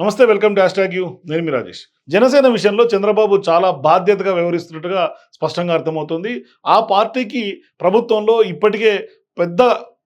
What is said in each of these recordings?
నమస్తే welcome to hash you. నేను మీ రాజేష్. జనసేన విషయంలో చంద్రబాబు చాలా బాధ్యతగా వ్యవహరిస్తున్నట్టుగా స్పష్టంగా అర్థమవుతుంది. ఆ పార్టీకి ప్రభుత్వంలో ఇప్పటికే పెద్ద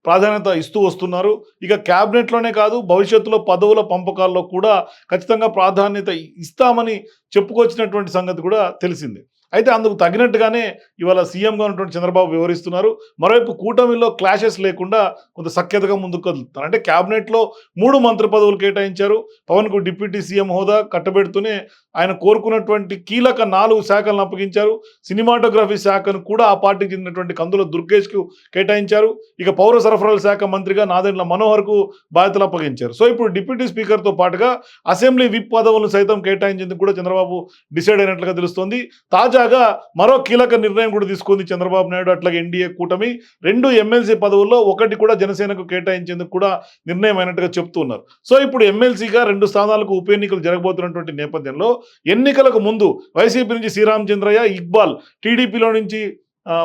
ప్రాధాన్యత ఇస్తూ వస్తున్నారు. ఇక క్యాబినెట్లోనే కాదు భవిష్యత్తులో పదవుల పంపకాల్లో కూడా ఖచ్చితంగా ప్రాధాన్యత ఇస్తామని చెప్పుకొచ్చినటువంటి సంగతి కూడా తెలిసిందే. అయితే అందుకు తగినట్టుగానే ఇవాళ సీఎంగా ఉన్నటువంటి చంద్రబాబు వివరిస్తున్నారు. మరోవైపు కూటమిలో క్లాషెస్ లేకుండా కొంత సఖ్యతగా ముందుకు కదులుతున్నారు. అంటే క్యాబినెట్లో మూడు మంత్రి పదవులు కేటాయించారు. పవన్కు డిప్యూటీ సీఎం హోదా కట్టబెడుతూనే ఆయన కోరుకున్నటువంటి కీలక నాలుగు శాఖలను అప్పగించారు. సినిమాటోగ్రఫీ శాఖను కూడా ఆ పార్టీకి చెందినటువంటి కందుల దుర్గేష్కు కేటాయించారు. ఇక పౌర సరఫరాల శాఖ మంత్రిగా నాదెండ్ల మనోహర్కు బాధ్యతలు అప్పగించారు. సో ఇప్పుడు డిప్యూటీ స్పీకర్తో పాటుగా అసెంబ్లీ విప్ పదవులను సైతం కేటాయించేందుకు కూడా చంద్రబాబు డిసైడ్ అయినట్లుగా తెలుస్తోంది. తాజా తాజాగా మరో కీలక నిర్ణయం కూడా తీసుకుంది చంద్రబాబు నాయుడు. అట్లాగే ఎన్డీఏ కూటమి రెండు ఎమ్మెల్సీ పదవుల్లో ఒకటి కూడా జనసేనకు కేటాయించేందుకు కూడా నిర్ణయం అయినట్టుగా చెప్తున్నారు సో ఇప్పుడు ఎమ్మెల్సీగా రెండు స్థానాలకు ఉప ఎన్నికలు జరగబోతున్నటువంటి నేపథ్యంలో ఎన్నికలకు ముందు వైసీపీ నుంచి శ్రీరామచంద్రయ్య ఇక్బాల్ టీడీపీలో నుంచి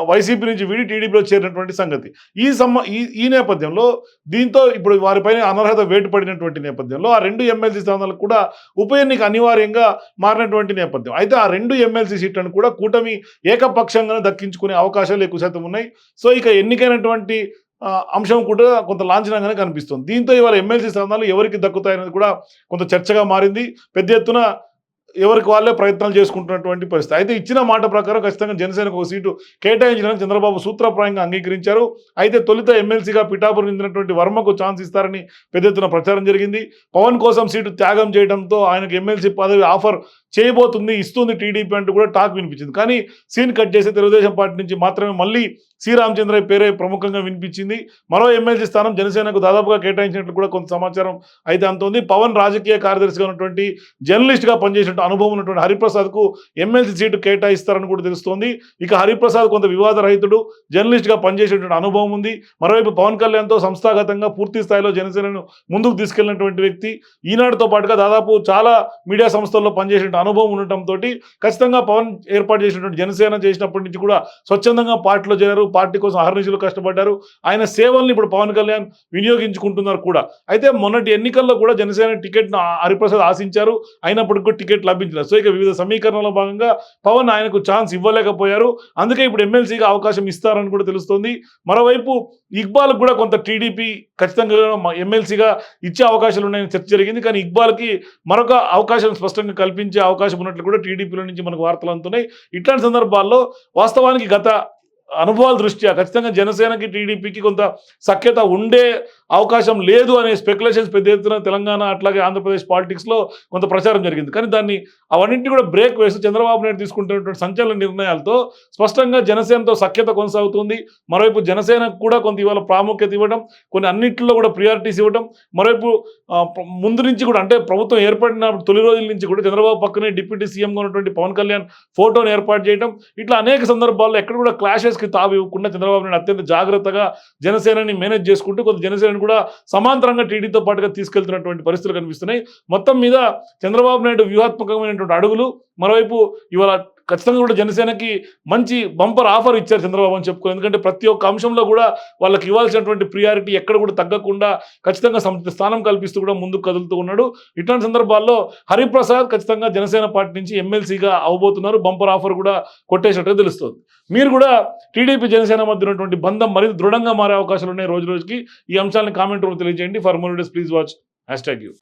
వైసీపీ నుంచి వీడి టీడీపీలో చేరినటువంటి సంగతి. ఈ సమ్మ ఈ ఈ నేపథ్యంలో దీంతో ఇప్పుడు వారిపైన అనర్హత వేటు పడినటువంటి నేపథ్యంలో ఆ రెండు ఎమ్మెల్సీ స్థానాలకు కూడా ఉప ఎన్నిక అనివార్యంగా మారినటువంటి నేపథ్యం. అయితే ఆ రెండు ఎమ్మెల్సీ సీట్లను కూడా కూటమి ఏకపక్షంగానే దక్కించుకునే అవకాశాలు ఎక్కువ శాతం ఉన్నాయి. సో ఇక ఎన్నికైనటువంటి అంశం కూడా కొంత లాంఛనంగానే కనిపిస్తుంది. దీంతో ఇవాళ ఎమ్మెల్సీ స్థానాలు ఎవరికి దక్కుతాయనేది కూడా కొంత చర్చగా మారింది. పెద్ద ఎత్తున ఎవరికి వాళ్ళే ప్రయత్నాలు చేసుకుంటున్నటువంటి పరిస్థితి. అయితే ఇచ్చిన మాట ప్రకారం ఖచ్చితంగా జనసేనకు ఒక సీటు కేటాయించడానికి చంద్రబాబు సూత్రప్రాయంగా అంగీకరించారు. అయితే తొలుత ఎమ్మెల్సీగా పిఠాపురం చెందినటువంటి వర్మకు ఛాన్స్ ఇస్తారని పెద్ద ఎత్తున ప్రచారం జరిగింది. పవన్ కోసం సీటు త్యాగం చేయడంతో ఆయనకు ఎమ్మెల్సీ పదవి ఆఫర్ చేయబోతుంది ఇస్తుంది టీడీపీ అంటూ కూడా టాక్ వినిపించింది. కానీ సీన్ కట్ చేసి తెలుగుదేశం పార్టీ నుంచి మాత్రమే మళ్ళీ శ్రీరామచంద్రయ్య పేరే ప్రముఖంగా వినిపించింది. మరో ఎమ్మెల్సీ స్థానం జనసేనకు దాదాపుగా కేటాయించినట్లు కూడా కొంత సమాచారం అయితే అంతోంది పవన్ రాజకీయ కార్యదర్శిగా ఉన్నటువంటి జర్నలిస్ట్గా పనిచేసినట్టు అనుభవం ఉన్నటువంటి హరిప్రసాద్కు ఎమ్మెల్సీ సీటు కేటాయిస్తారని కూడా తెలుస్తోంది. ఇక హరిప్రసాద్ కొంత వివాద రహితుడు జర్నలిస్ట్గా పనిచేసేటువంటి అనుభవం ఉంది. మరోవైపు పవన్ కళ్యాణ్తో సంస్థాగతంగా పూర్తి స్థాయిలో జనసేనను ముందుకు తీసుకెళ్ళినటువంటి వ్యక్తి. ఈనాడుతో పాటుగా దాదాపు చాలా మీడియా సంస్థల్లో పనిచేసిన అనుభవం ఉండటంతో ఖచ్చితంగా పవన్ ఏర్పాటు చేసినటువంటి జనసేన చేసినప్పటి నుంచి కూడా స్వచ్ఛందంగా పార్టీలో చేరారు. పార్టీ కోసం అహర్నిశలు కష్టపడ్డారు. ఆయన సేవల్ని ఇప్పుడు పవన్ కళ్యాణ్ వినియోగించుకుంటున్నారు కూడా. అయితే మొన్నటి ఎన్నికల్లో కూడా జనసేన టికెట్ను హరిప్రసాద్ ఆశించారు. అయినప్పటికీ కూడా టికెట్ లభించలేదు. సో ఇక వివిధ సమీకరణలో భాగంగా పవన్ ఆయనకు ఛాన్స్ ఇవ్వలేకపోయారు. అందుకే ఇప్పుడు ఎమ్మెల్సీగా అవకాశం ఇస్తారని కూడా తెలుస్తోంది. మరోవైపు ఇక్బాల్ కూడా కొంత టీడీపీ ఖచ్చితంగా ఎమ్మెల్సీగా ఇచ్చే అవకాశాలు ఉన్నాయని చర్చ జరిగింది. కానీ ఇక్బాల్కి మరొక అవకాశం స్పష్టంగా కల్పించే అవకాశం ఉన్నట్లు కూడా టీడీపీలో నుంచి మనకు వార్తలు అందుతున్నాయి. ఇట్లాంటి సందర్భాల్లో వాస్తవానికి గత అనుభవాల దృష్ట్యా ఖచ్చితంగా జనసేనకి టీడీపీకి కొంత సఖ్యత ఉండే అవకాశం లేదు అనే స్పెక్యులేషన్స్ పెద్ద ఎత్తున తెలంగాణ అట్లాగే ఆంధ్రప్రదేశ్ పాలిటిక్స్లో కొంత ప్రచారం జరిగింది. కానీ దాన్ని అవన్నింటినీ కూడా బ్రేక్ వేస్తూ చంద్రబాబు నాయుడు తీసుకుంటున్నటువంటి సంచలన నిర్ణయాలతో స్పష్టంగా జనసేనతో సఖ్యత కొనసాగుతుంది. మరోవైపు జనసేనకు కూడా కొంత ఇవాళ ప్రాముఖ్యత ఇవ్వడం కొన్ని అన్నింటిలో కూడా ప్రియారిటీస్ ఇవ్వడం మరోవైపు ముందు నుంచి కూడా అంటే ప్రభుత్వం ఏర్పడిన తొలి రోజుల నుంచి కూడా చంద్రబాబు పక్కనే డిప్యూటీ సీఎంగా ఉన్నటువంటి పవన్ కళ్యాణ్ ఫోటోను ఏర్పాటు చేయడం ఇట్లా అనేక సందర్భాల్లో ఎక్కడ కూడా క్లాషెస్ కాంగ్రెస్కి తావు ఇవ్వకుండా చంద్రబాబు నాయుడు అత్యంత జాగ్రత్తగా జనసేనని మేనేజ్ చేసుకుంటూ కొంత జనసేనని కూడా సమాంతరంగా టీడీతో పాటుగా తీసుకెళ్తున్నటువంటి పరిస్థితులు కనిపిస్తున్నాయి. మొత్తం మీద చంద్రబాబు నాయుడు వ్యూహాత్మకమైనటువంటి అడుగులు మరోవైపు ఇవాళ ఖచ్చితంగా కూడా జనసేనకి మంచి బంపర్ ఆఫర్ ఇచ్చారు చంద్రబాబు అని చెప్పుకో ఎందుకంటే ప్రతి ఒక్క అంశంలో కూడా వాళ్ళకి ఇవ్వాల్సినటువంటి ప్రియారిటీ ఎక్కడ కూడా తగ్గకుండా ఖచ్చితంగా స్థానం కల్పిస్తూ కూడా ముందుకు కదులుతూ ఉన్నాడు. ఇట్లాంటి సందర్భాల్లో హరిప్రసాద్ ఖచ్చితంగా జనసేన పార్టీ నుంచి ఎమ్మెల్సీగా అవబోతున్నారు. బంపర్ ఆఫర్ కూడా కొట్టేసినట్టుగా తెలుస్తుంది. మీరు కూడా టీడీపీ జనసేన మధ్య ఉన్నటువంటి బంధం మరింత దృఢంగా మారే అవకాశాలు ఉన్నాయి రోజు రోజుకి. ఈ అంశాలను కామెంట్ రూపంలో తెలియజేయండి. For more days please watch hashtag you